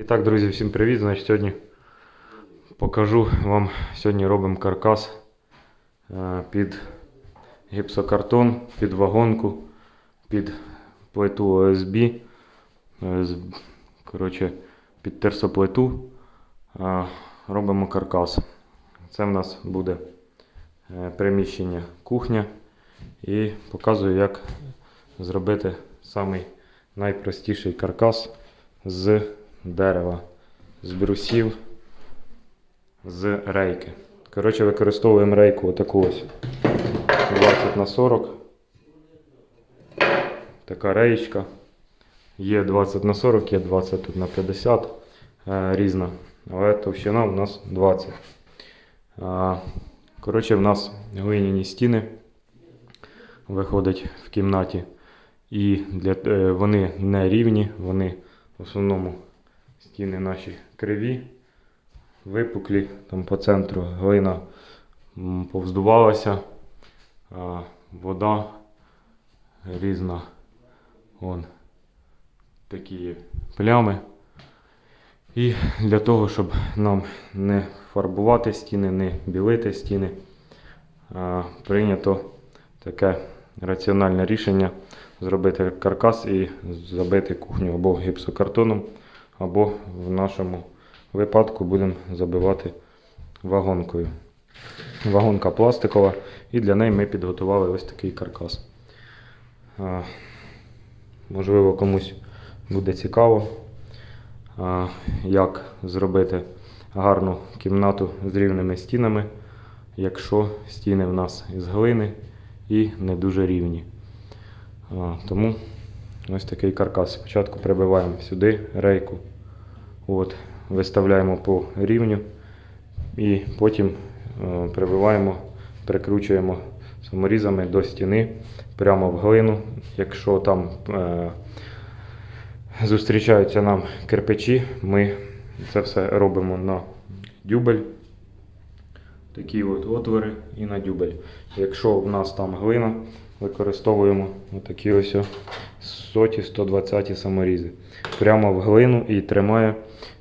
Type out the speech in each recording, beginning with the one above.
І так, друзі, всім привіт. Значить, сьогодні покажу вам. Сьогодні робимо каркас е, під гіпсокартон, під вагонку, під плиту ОСБ. е, Коротше, під терсоплиту е, робимо каркас. Це в нас буде приміщення кухня. І показую, як зробити самий найпростіший каркас з дерева, з брусів, з рейки. Коротше, використовуємо рейку отаку ось 20 на 40. Така реєчка. Є 20 на 40, є 20 тут на 50 е, різна. Але товщина у нас 20. А, Коротше, в нас глиняні стіни виходять в кімнаті. І для, е, вони не рівні, вони в основному стіни наші криві, випуклі, там по центру глина повздувалася, а, вода різна. Вон такі плями. І для того, щоб нам не фарбувати стіни, не білити стіни, прийнято таке раціональне рішення зробити каркас і забити кухню або гіпсокартоном, або в нашому випадку будемо забивати вагонкою. Вагонка пластикова, і для неї ми підготували ось такий каркас. Можливо, комусь буде цікаво, як зробити гарну кімнату з рівними стінами, якщо стіни в нас із глини і не дуже рівні. Тому ось такий каркас. Спочатку прибиваємо сюди рейку, от, виставляємо по рівню і потім е, прибиваємо, прикручуємо саморізами до стіни прямо в глину. Якщо там е, зустрічаються нам кирпичі, ми це все робимо на дюбель. Такі от отвори і на дюбель. Якщо в нас там глина, використовуємо отакі ось о соті 120 саморізи. Прямо в глину і тримає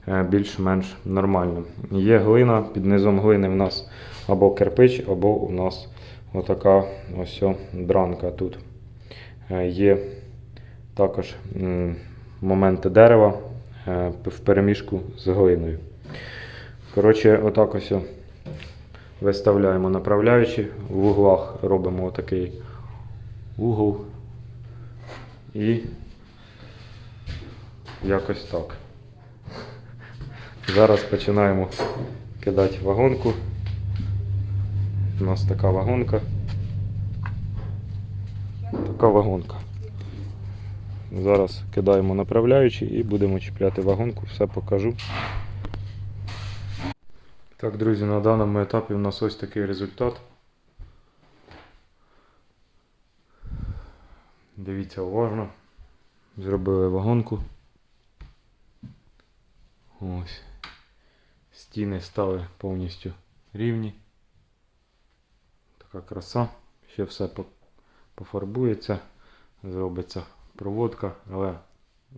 е, більш-менш нормально. Є глина, під низом глини в нас або кирпич, або у нас отака ось дранка тут. Е, Є також моменти дерева е, в переміжку з глиною. Коротше, отак ось виставляємо направляючи, в углах робимо отакий угол і якось так. Зараз починаємо кидати вагонку. У нас така вагонка. Така вагонка. Зараз кидаємо направляючи і будемо чіпляти вагонку, все покажу. Так, друзі, на даному етапі у нас ось такий результат. Дивіться уважно. Зробили вагонку. Ось. Стіни стали повністю рівні. Така краса. Ще все пофарбується, зробиться проводка, але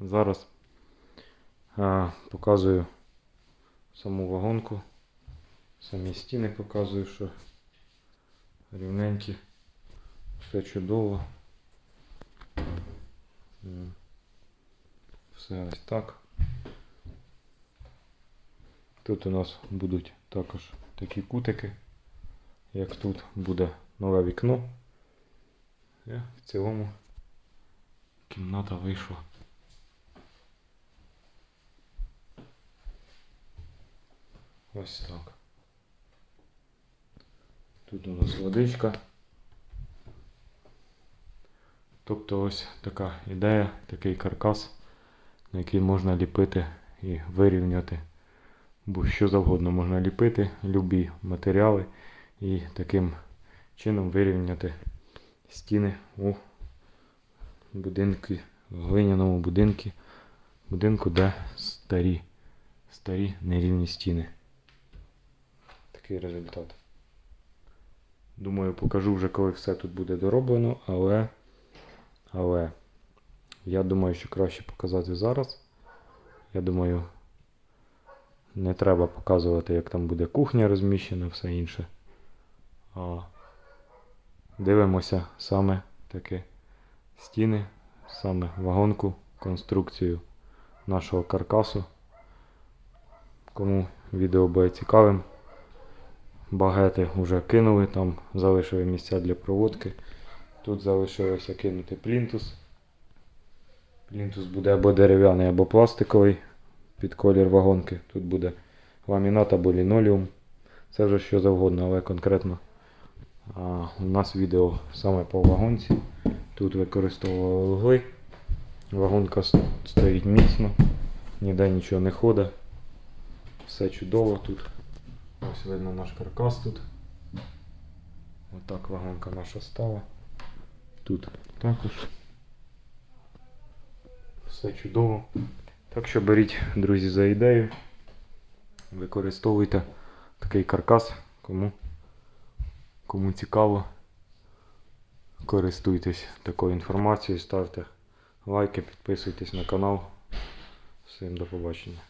зараз а, показую саму вагонку. Самі стіни показую, що рівненькі, все чудово. Все ось так. Тут у нас будуть також такі кутики, як тут буде нове вікно. І в цілому кімната вийшла. Ось так. Тут у нас водичка. Тобто ось така ідея, такий каркас, на який можна ліпити і вирівняти. Бо що завгодно можна ліпити, любі матеріали і таким чином вирівняти стіни у будинку, в глиняному будинку, будинку, де старі, старі нерівні стіни. Такий результат. Думаю, покажу вже, коли все тут буде дороблено, але, але я думаю, що краще показати зараз. Я думаю, Не треба показувати, як там буде кухня розміщена, все інше. А дивимося саме таки стіни, саме вагонку, конструкцію нашого каркасу. Кому відео буде цікавим, багети вже кинули, там залишили місця для проводки. Тут залишилося кинути плінтус. Плінтус буде або дерев'яний, або пластиковий під колір вагонки. Тут буде ламінат або лінолеум. Це вже що завгодно, але конкретно а, у нас відео саме по вагонці. Тут використовували лугли. Вагонка стоїть міцно, ніде нічого не ходить. Все чудово тут. Ось видно наш каркас тут. Отак вагонка наша стала. Тут також. Все чудово. Так що беріть, друзі, за ідею. Використовуйте такий каркас, кому, кому цікаво. Користуйтесь такою інформацією, ставте лайки, підписуйтесь на канал. Всім до побачення.